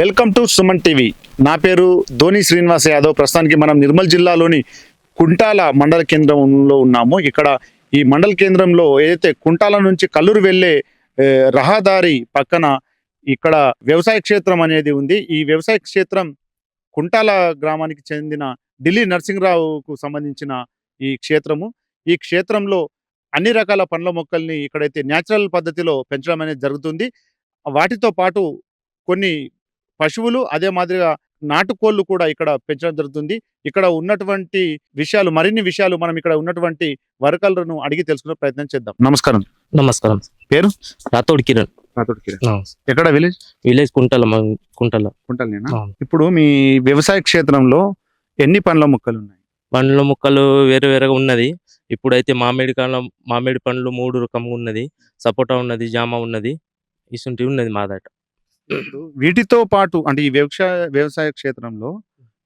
Welcome to Suman TV. నా పేరు ధోని శ్రీనివాస్ యాదవ్. ప్రస్తుతానికి మనం నిర్మల్ జిల్లాలోని కుంటాల మండల కేంద్రంలో ఉన్నాము. ఇక్కడ ఈ మండల కేంద్రంలో ఏదైతే కుంటాల నుంచి కల్లూరు వెళ్ళే రహదారి పక్కన ఇక్కడ వ్యవసాయ క్షేత్రం అనేది ఉంది. ఈ వ్యవసాయ క్షేత్రం కుంటాల గ్రామానికి చెందిన ఢిల్లీ నరసింహరావుకు సంబంధించిన ఈ క్షేత్రము. ఈ క్షేత్రంలో అన్ని రకాల పండ్ల మొక్కల్ని ఇక్కడైతే న్యాచురల్ పద్ధతిలో పెంచడం అనేది జరుగుతుంది. వాటితో పాటు కొన్ని పశువులు అదే మాదిరిగా నాటుకోళ్ళు కూడా ఇక్కడ పెంచడం జరుగుతుంది. ఇక్కడ ఉన్నటువంటి విషయాలు మరిన్ని విషయాలు మనం ఇక్కడ ఉన్నటువంటి వర్కర్లను అడిగి తెలుసుకునే ప్రయత్నం చేద్దాం. నమస్కారం. నమస్కారం. పేరు? రాతోడ్ కిరణ్. ఎక్కడ విలేజ్? విలేజ్ కుంటల కుంటల. కుంటలేనా ఆ. ఇప్పుడు మీ వ్యవసాయ క్షేత్రంలో ఎన్ని పండ్ల మొక్కలు ఉన్నాయి? పండ్ల మొక్కలు వేరే వేరేగా ఉన్నది. ఇప్పుడైతే మామిడి కాలం మామిడి పండ్లు మూడు రకంగా ఉన్నది. సపోటా ఉన్నది జామ ఉన్నది. ఇసుంటి ఉన్నది మా ఇప్పుడు వీటితో పాటు అంటే ఈ వ్యవసాయ వ్యవసాయ క్షేత్రంలో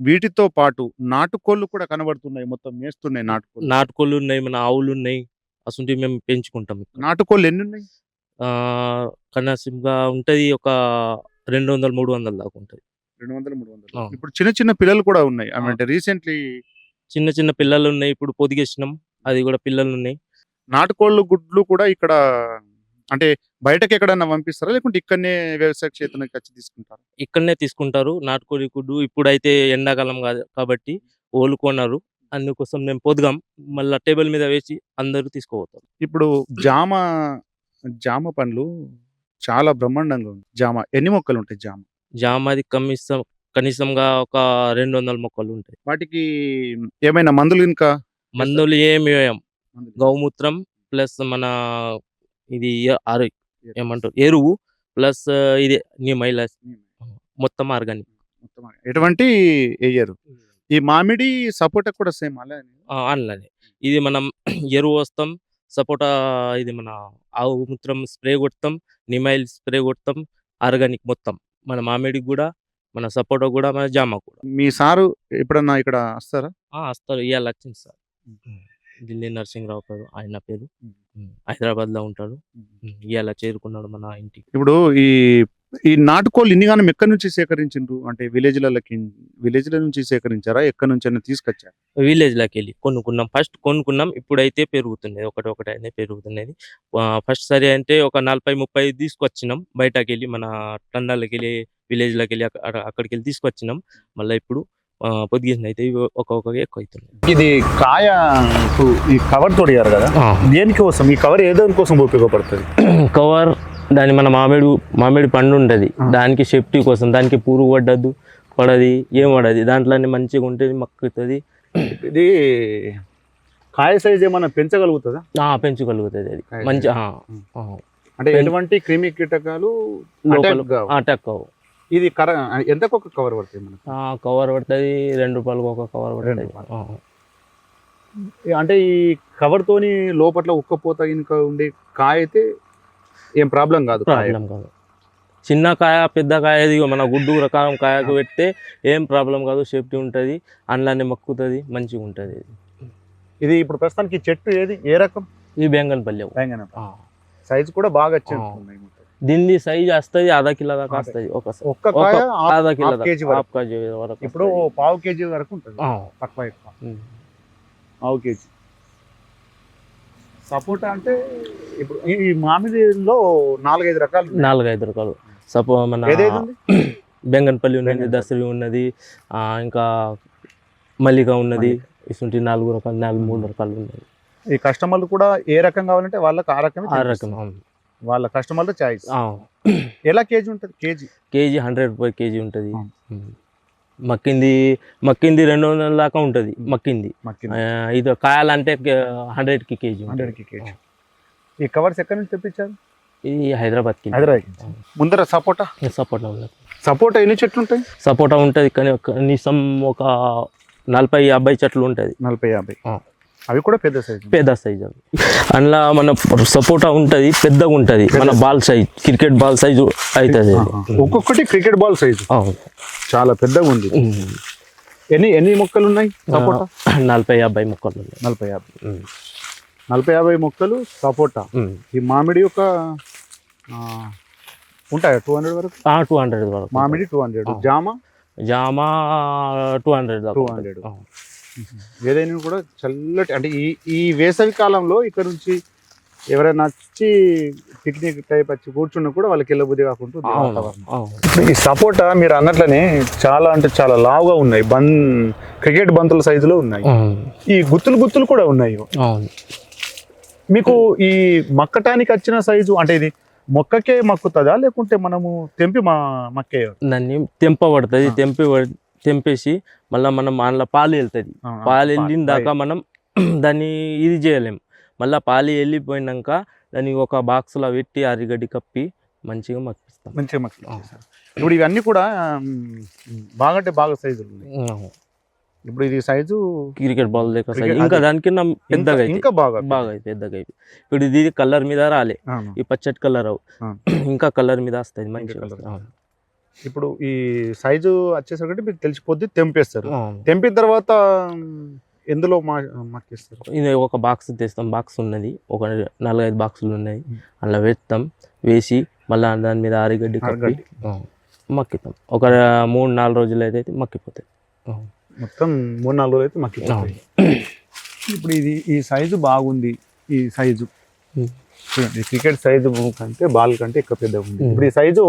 వీటితో పాటు నాటుకోళ్ళు కూడా కనబడుతున్నాయి. మొత్తం మేస్తున్నాయి నాటుకోళ్ళు నాటుకోళ్ళు ఉన్నాయి మన ఆవులు ఉన్నాయి అసంటి మేము పెంచుకుంటాం నాటుకోళ్ళు ఎన్ని ఉన్నాయి? ఆ కనీసంగా ఉంటది ఒక రెండు వందలు మూడు వందల దాకా ఉంటది. రెండు వందలు మూడు వందలు. ఇప్పుడు చిన్న చిన్న పిల్లలు కూడా ఉన్నాయి. అంటే రీసెంట్లీ చిన్న చిన్న పిల్లలు ఉన్నాయి ఇప్పుడు పొదిగేసినాం అది కూడా పిల్లలు ఉన్నాయి. నాటుకోళ్ళు గుడ్లు కూడా ఇక్కడ అంటే బయటకి ఎక్కడన్నా పంపిస్తారా? లేకుంటే ఇక్కడనే వ్యవసాయ క్షేత్రానికి వచ్చి తీసుకుంటారా? ఇక్కడనే తీసుకుంటారు. నాటుకోడి గుడ్డు ఇప్పుడైతే ఎండాకాలం కాదు కాబట్టి ఓలు కొన్నారు అందుకోసం మేము పొద్దుగాం మళ్ళీ టేబుల్ మీద వేసి అందరూ తీసుకోపోతారు. ఇప్పుడు జామ జామ పండ్లు చాలా బ్రహ్మాండంగా ఉంది. జామ ఎన్ని మొక్కలు ఉంటాయి జామ? జామాది కనీసం కనీసంగా ఒక రెండు వందల మొక్కలు ఉంటాయి. వాటికి ఏమైనా మందులు ఇంకా? మందులు ఏమి వేయం. గౌమూత్రం ప్లస్ మన ఇది అరు ఏమంటారు? ఎరువు ప్లస్ ఇది నీమైల మొత్తం ఆర్గానిక్. మొత్తం ఎటువంటి వేయరు ఈ మామిడి సపోటా కూడా సేమ్ అలానే? ఇది మనం ఎరువు వస్తాం సపోటా ఇది మన ఆవు మూత్రం స్ప్రే కొడతాం నిమైల్ స్ప్రే కొడతాం ఆర్గానిక్ మొత్తం. మన మామిడికి కూడా మన సపోటా కూడా మన జామ కూడా. మీ సారు ఎప్పుడన్నా ఇక్కడ వస్తారా? వస్తారు. ఇవాళ వచ్చింది సార్. ఢిల్లీ నరసింహరావు గారు ఆయన పేరు. హైదరాబాద్లో ఉంటాడు. ఇవాళ చేరుకున్నాడు మన ఇంటికి ఇప్పుడు ఈ ఈ నాటుకోళ్ళు ఇన్ని గానం ఎక్కడి నుంచి సేకరించిండ్రు? అంటే విలేజ్లకి విలేజ్ల నుంచి సేకరించారా? ఎక్కడి నుంచి అయినా తీసుకొచ్చారా? విలేజ్లోకి వెళ్ళి కొనుక్కున్నాం. ఫస్ట్ కొనుక్కున్నాం. ఇప్పుడైతే పెరుగుతున్నది. ఒకటి ఒకటి అయితే పెరుగుతున్నది ఫస్ట్ సరి అంటే ఒక నలభై ముప్పై తీసుకొచ్చినాం. బయటకి వెళ్ళి మన టండాలకి వెళ్ళి విలేజ్లోకి వెళ్ళి అక్క- అక్కడ- అక్కడికి వెళ్ళి తీసుకొచ్చినాం. మళ్ళీ ఇప్పుడు పొద్దుగేసిన అయితే ఇవి ఒక్కొక్క ఎక్కువ అవుతున్నాయి ఇది కాయ ఈ కవర్ తోడిగారు కదా? దేనికోసం ఈ కవర్ ఏదో కోసం ఉపయోగపడుతుంది? కవర్ దాని మన మామిడి మామిడి పండు ఉంటది. దానికి సేఫ్టీ కోసం దానికి పురుగు పడ్డదు పడది ఏం పడది. దాంట్లోనే మంచిగా ఉంటుంది మక్కుతుంది. ఇది కాయ సైజ్ ఏమైనా పెంచగలుగుతుందా? పెంచుగలుగుతుంది అది. మంచి అంటే ఎటువంటి క్రిమి కీటకాలు. అటాక్ కావు. ఇది కర ఎంతకు ఒక కవర్ పడుతుంది మనకు? కవర్ పడుతుంది రెండు రూపాయలకు ఒక కవర్ పడుతుంది. అంటే ఈ కవర్ తోని లోపల ఉక్కపోత ఇంకా ఉండే కాయ అయితే ఏం ప్రాబ్లం కాదు. ప్రాబ్లం కాదు. చిన్న కాయ పెద్ద కాయ ఇది మన గుడ్డు రకం కాయకు పెడితే ఏం ప్రాబ్లం కాదు సేఫ్టీ ఉంటుంది అందులోనే మక్కుతుంది మంచిగా ఉంటుంది ఇది. ఇప్పుడు ప్రస్తుతానికి చెట్టు ఏది? ఏ రకం? ఈ బెంగన్పల్లి. సైజ్ కూడా బాగా. వచ్చింది దీన్ని సైజ్ వస్తుంది అర్ధ కిలో దాకా అదే. వస్తుంది ఒక ఒక్క అర్ధ కిలో హాఫ్ కేజీ వరకు. ఇప్పుడు వస్తది. పావు కేజీ వరకు ఉంటుంది ఆ, తక్కువ ఎక్కువ. పావు కేజీ సపోటా అంటే ఇప్పుడు ఈ మామిడిలో నాలుగైదు రకాలు. నాలుగైదు రకాలు సపో మన? బెంగన్పల్లి ఉన్నది. దసరి ఉన్నది ఆ, ఇంకా మల్లిక ఉన్నది ఇసుంటి నాలుగు రకాలు నాలుగు మూడు రకాలు ఉన్నాయి ఈ కస్టమర్లు కూడా ఏ రకం కావాలంటే వాళ్ళకి ఆ రకమే ఆ. రకం అవును. వాళ్ళ కస్టమర్ల చాయిస్ ఎలా కేజీ ఉంటుంది? కేజీ. కేజీ హండ్రెడ్ రూపాయలు కేజీ ఉంటుంది. మక్కింది మక్కింది రెండు వందల దాకా ఉంటుంది మక్కింది. ఇది కాయాలంటే హండ్రెడ్కి కేజీ ఉంటుంది. హండ్రెడ్కి కేజీ ఈ కవర్స్ ఎక్కడి నుంచి తెప్పించారు? ఇది హైదరాబాద్కి హైదరాబాద్ ముందర సపోటా? సపోర్ట్ ఉన్నది సపోటా ఎన్ని చెట్లు ఉంటాయి సపోటా ఉంటుంది కానీ కనీసం ఒక నలభై యాభై చెట్లు ఉంటుంది. నలభై యాభై. అవి కూడా పెద్ద సైజు పెద్ద సైజ్ అవి. అందులో మన సపోటా ఉంటుంది పెద్దగా ఉంటుంది. మన ball size cricket ball size అవుతుంది. ఒక్కొక్కటి క్రికెట్ బాల్ సైజు. చాలా పెద్దగా ఉంది. ఎన్ని ఎన్ని మొక్కలు ఉన్నాయి సపోటా? నలభై యాభై మొక్కలు ఉన్నాయి. నలభై యాభై. నలభై యాభై మొక్కలు సపోటా. ఈ మామిడి ఆ, ఉంటాయా టూ హండ్రెడ్ వరకు? టూ హండ్రెడ్ వరకు మామిడి టూ హండ్రెడ్ జామ? జామ టూ హండ్రెడ్ 200. ఏదైనా కూడా చల్లటి అంటే ఈ ఈ వేసవి కాలంలో ఇక్కడ నుంచి ఎవరైనా వచ్చి పిక్నిక్ టైప్ వచ్చి కూర్చున్నా కూడా వాళ్ళకి వెళ్ళబుద్ధి కాకుండా ఈ సపోటా మీరు అన్నట్లనే చాలా అంటే చాలా లావుగా ఉన్నాయి. బన్ క్రికెట్ బంతుల సైజులో ఉన్నాయి. ఈ గుత్తులు గుత్తులు కూడా ఉన్నాయి. మీకు ఈ మక్కటానికి వచ్చిన సైజు అంటే ఇది మొక్కకే మక్కుతుందా? లేకుంటే మనము తెంపి మా మక్కే? దాన్ని తెంపబడుతుంది. తెంపి తెంపేసి మళ్ళీ మనం అందులో పాలు వెళ్తుంది పాలు వెళ్ళిన దాకా మనం దాన్ని ఇది చేయలేం మళ్ళీ పాలు వెళ్ళిపోయినాక దాన్ని ఒక బాక్స్లో పెట్టి అరిగడ్డి కప్పి మంచిగా మక్కిస్తాం మంచిగా మక్క ఆ. ఇప్పుడు ఇవన్నీ కూడా మ్, బాగా సైజులు ఉన్నాయి అవును. ఇప్పుడు ఇది సైజు క్రికెట్ బాల్. Cricket- ఇంకా. దానికన్నా పెద్దగా ఇంకా- బాగా బాగా అయితే పెద్దగా అయితే ఇప్పుడు ఇది కలర్ మీద రాలే. ఈ పచ్చటి కలర్. ఇంకా కలర్ మీద వస్తుంది మంచిగా colour. ఇప్పుడు ఈ సైజు వచ్చేసరికి మీకు తెలిసిపోద్ది తెంపేస్తారు. తెంపిన తర్వాత ఎందులో మా మక్కిస్తారు ఇది ఒక బాక్స్ తెస్తాం. బాక్స్ ఉన్నది. ఒక నాలుగైదు బాక్సులు ఉన్నాయి. అలా వేస్తాం. వేసి మళ్ళీ దాని మీద ఆరిగడ్డి. ఆ, మక్కిస్తాం. ఒక మూడు నాలుగు రోజులు అయితే మక్కిపోతాయి. మొత్తం మూడు నాలుగు రోజులు అయితే మక్కిపోతాయి. ఇప్పుడు ఇది ఈ సైజు బాగుంది. ఈ సైజు. చూడండి క్రికెట్ సైజు కంటే బాల్ కంటే ఎక్కువ పెద్ద ఉంది. ఇప్పుడు ఈ సైజు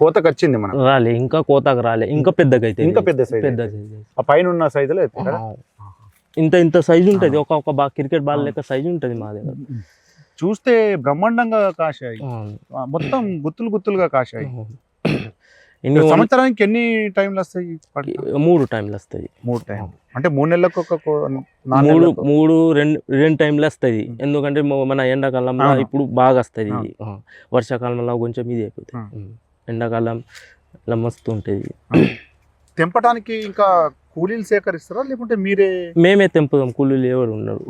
కోతకు వచ్చింది మనం రాలే ఇంకా కోతకు రాలే ఇంకా పెద్దగా అయితే ఇంకా పెద్ద సైజు పెద్ద. ఆ పైన ఉన్న సైజులో. ఇంత ఇంత సైజు ఉంటుంది ఒక ఒక బా క్రికెట్ బాల్ లెక్క సైజు ఉంటుంది మా దగ్గర. చూస్తే బ్రహ్మాండంగా కాశాయి. మొత్తం గుత్తులు గుత్తులుగా కాశాయి. వం- సంవత్సరానికి ఎన్ని టైంలు వస్తాయి? మూడు టైంలు వస్తాయి మూడు టైం అంటే మూడు నెలలకు ఒక మూడు. మూడు రెండు రెండు టైంలు వస్తుంది ఎందుకంటే మన ఎండాకాలంలో. ఇప్పుడు బాగా వస్తుంది ఇది. వర్షాకాలంలో కొంచెం ఇది అయిపోతుంది ఆ. ఉం. ఎండాకాలం ఇలా మస్తు ఉంటుంది తెంపడానికి ఇంకా కూలీలు సేకరిస్తారా లేకుంటే మీరే మేమే తెంపుదాం కూలీలు ఎవరు ఉన్నారు.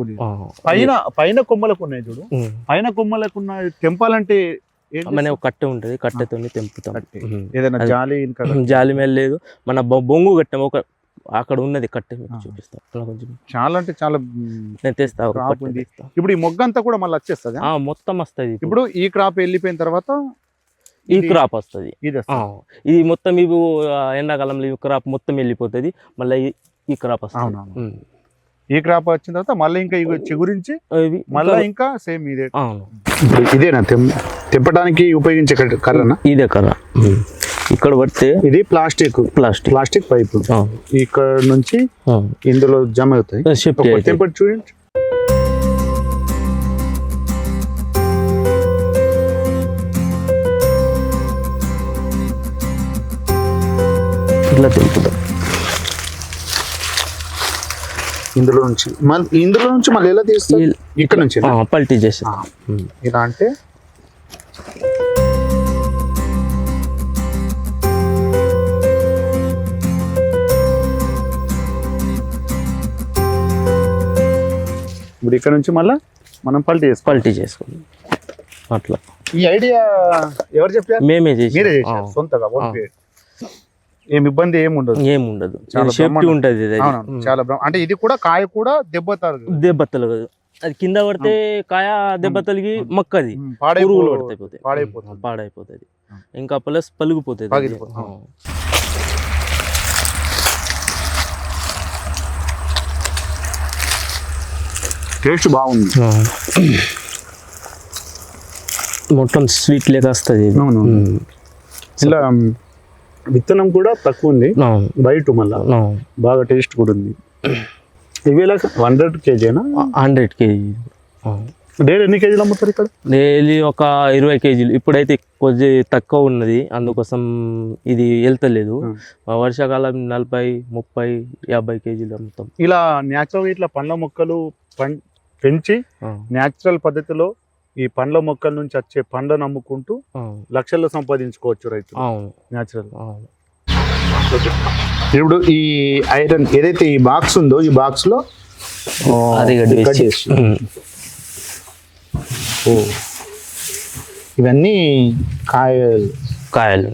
పైన పైన కొమ్మలకు ఉన్నాయి చూడు. పైన కొమ్మలకు ఉన్న తెంపాలంటే మన? ఒక కట్టె ఉంటుంది కట్టెతో తెంపుతాం. ఏదైనా జాలి జాలి మేల లేదు. మన బొంగు కట్టాం ఒక అక్కడ ఉన్నది కట్టె మీకు. చూపిస్తాం. కొంచెం చాలా అంటే చాలా నేను తెస్తా. ఇప్పుడు ఈ మొగ్గ అంతా కూడా మళ్ళీ వచ్చేస్తుంది? ఆ, మొత్తం వస్తుంది ఇప్పుడు. ఈ క్రాప్ వెళ్ళిపోయిన తర్వాత ఈ క్రాప్ వస్తుంది. ఇది మొత్తం ఇవి ఎండాకాలంలో ఈ క్రాప్ మొత్తం వెళ్ళిపోతుంది. మళ్ళీ ఈ- క్రాప్ వస్తుంది. ఈ క్రాప్ వచ్చిన తర్వాత మళ్ళీ ఇంకా ఇవి చిగురించి మళ్ళీ ఇంకా- సేమ్ ఇదే. అవును. ఇదేనా? తెంపడానికి ఉపయోగించే కర్రనా? ఇదే కర్ర. ఇక్కడ పడితే ఇది ప్లాస్టిక్. ప్లాస్టిక్. Plastic pipe. ఇక్కడ నుంచి. ఇందులో జమ అవుతాయి. తెంపటి చూడండి ఇట్లా తెంపుతాం. ఇందులో నుంచి. ఇందులో నుంచి మళ్ళీ ఎలా తీస్తారు? ఈ- ఇక్కడ నుంచి పల్టీ చేసి. ఇలా అంటే? ఇప్పుడు ఇక్కడ నుంచి మళ్ళా మనం పల్టీ చేసుకోవాలి. పల్టీ చేసుకుంటాం అట్లా. ఈ ఐడియా ఎవరు చెప్పారు? మేమే చేసి. మీరే సొంతగా own ఆ. create. ఏం ఇబ్బంది ఏమి ఉండదు ఏం ఉండదు చాలా సేఫ్టీ. ఉంటుంది. చాలా బ్రహ్మ- అంటే ఇది కూడా కాయ కూడా దెబ్బతారు దెబ్బతలు అది కింద పడితే కాయ దెబ్బతలిగి మొక్కది ఉమ్, పాడైపో- పురుగులు పడిపోతాయి పాడైపోతుంది. పాడైపోతుంది. ఇంకా ప్లస్ పలిగిపోతుంది. టేస్ట్ బాగుంది. మొత్తం స్వీట్ లేక వస్తుంది. ఇలా విత్తనం కూడా తక్కువ ఉంది. బయట మళ్ళా. బాగా టేస్ట్ కూడా ఉంది. ఇవి హండ్రెడ్ కేజీనా హండ్రెడ్ కేజీ. డైలీ ఎన్ని కేజీలు అమ్ముతారు ఇక్కడ? డైలీ ఒక ఇరవై కేజీలు. ఇప్పుడైతే కొద్ది తక్కువ ఉన్నది. అందుకోసం ఇది వెళ్తలేదు. వర్షాకాలం నలభై ముప్పై యాభై కేజీలు అమ్ముతాం. ఇలా న్యాచురల్ ఇట్లా పండ్ల మొక్కలు పెంచి. న్యాచురల్ పద్ధతిలో ఈ పండ్ల మొక్కల నుంచి వచ్చే పండ్లను అమ్ముకుంటూ. లక్షల్లో సంపాదించుకోవచ్చు అవును. న్యాచురల్ ఇప్పుడు ఈ ఐరన్ ఏదైతే ఈ బాక్స్ ఉందో ఈ బాక్స్లో వేసి వేసి. ఇవన్నీ కాయలు. కాయలు.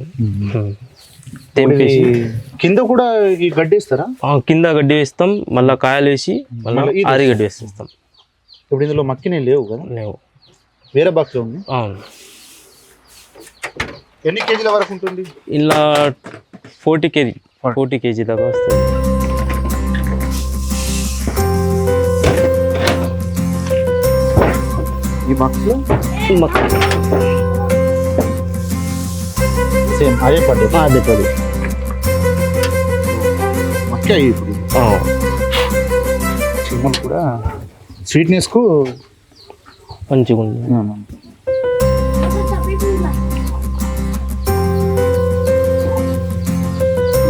కింద కూడా ఈ గడ్డి ఇస్తారా ఆ, కింద గడ్డి వేస్తాం మళ్ళీ కాయలు వేసి మళ్ళీ ఆరి గడ్డి వేసేస్తాం. ఇప్పుడు ఇందులో మక్కినే లేవు కదా? లేవు. వేరే బాక్స్ ఉంది. అవును. ఎన్ని కేజీల వరకు ఉంటుంది? ఇలా ఫోర్టీ కేజీ ఫోర్టీ. కేజీ దాకా వస్తుంది. ఈ బాక్స్లో? మొక్క- సేమ్ అదే పద్ధతి అదే పది మక్క ఇప్పుడు. కూడా. స్వీట్నెస్కు మంచిగా ఉంది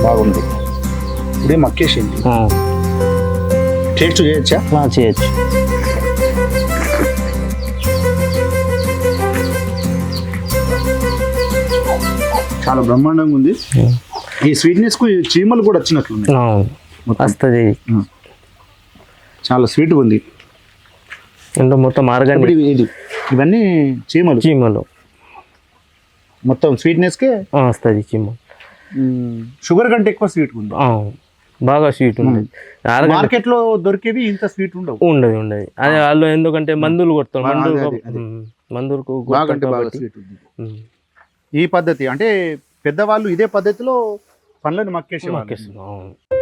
బాగుంది. ఇదే మక్కేసింది. టేస్ట్ చేయొచ్చా? చేయొచ్చు. చాలా బ్రహ్మాండంగా ఉంది. ఈ స్వీట్నెస్కు చీమలు కూడా వచ్చినట్లున్నాయి. మొత్తం. వస్తుంది. చాలా స్వీట్గా ఉంది. అంటే మొత్తం ఆర్గానిక్. ఇది. ఇవన్నీ చీమలు. చీమలు. మొత్తం స్వీట్నెస్ కే ఆ, వస్తుంది చీమ షుగర్ కంటే ఎక్కువ స్వీట్ ఉంది. బాగా స్వీట్ ఉంటుంది ఆర్గానిక్. మార్కెట్లో దొరికేవి ఇంత స్వీట్ ఉండవు. ఉండదు ఉండదు. అదే వాళ్ళు ఎందుకంటే మందులు కొడతారు. ఆ, మందులు మందులకు ఈ పద్ధతి అంటే పెద్దవాళ్ళు ఇదే పద్ధతిలో పండ్లను మక్కేసేవాళ్ళు. మొక్కేస్తారు. అవును.